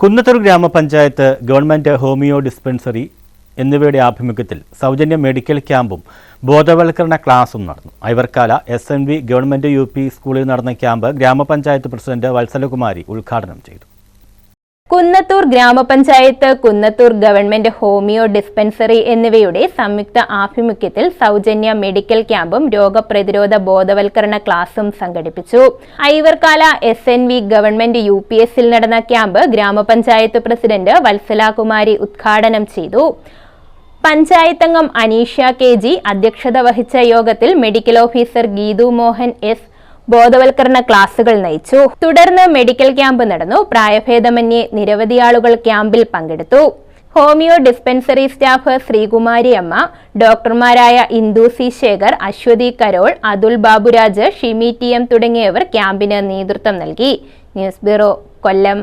കുന്നത്തൂർ ഗ്രാമപഞ്ചായത്ത് government homeo dispensary എന്നിവയുടെ ആഭിമുഖ്യത്തിൽ സൗജന്യ മെഡിക്കൽ ക്യാമ്പും ബോധവൽക്കരണ ക്ലാസും നടന്നു. Aivarkala S N V government U P സ്കൂളിൽ നടന്ന ക്യാമ്പ് ഗ്രാമപഞ്ചായത്ത് പ്രസിഡന്റ് വത്സലകുമാരി ഉദ്ഘാടനം ചെയ്തു. കുന്നത്തൂർ ഗ്രാമപഞ്ചായത്ത് കുന്നത്തൂർ ഗവൺമെന്റ് ഹോമിയോ ഡിസ്പെൻസറി എന്നിവയുടെ സംയുക്ത ആഭിമുഖ്യത്തിൽ സൗജന്യ മെഡിക്കൽ ക്യാമ്പും രോഗപ്രതിരോധ ബോധവൽക്കരണ ക്ലാസും സംഘടിപ്പിച്ചു. Aivarkala S N V government U P എസിൽ നടന്ന ക്യാമ്പ് ഗ്രാമപഞ്ചായത്ത് പ്രസിഡന്റ് വത്സലാകുമാരി ഉദ്ഘാടനം ചെയ്തു. പഞ്ചായത്തംഗം അനീഷ കെ ജി അധ്യക്ഷത വഹിച്ച യോഗത്തിൽ medical officer Geethu Mohan S ബോധവൽക്കരണ ക്ലാസുകൾ നയിച്ചു. തുടർന്ന് മെഡിക്കൽ ക്യാമ്പ് നടന്നു. പ്രായഭേദമന്യേ നിരവധി ആളുകൾ ക്യാമ്പിൽ പങ്കെടുത്തു. Homeo dispensary staff Sreekumari Amma ഡോക്ടർമാരായ Indu C Sekhar Aswathy Carol Athul Baburaj Shimi T M തുടങ്ങിയവർ ക്യാമ്പിന് നേതൃത്വം നൽകി. News bureau Kollam.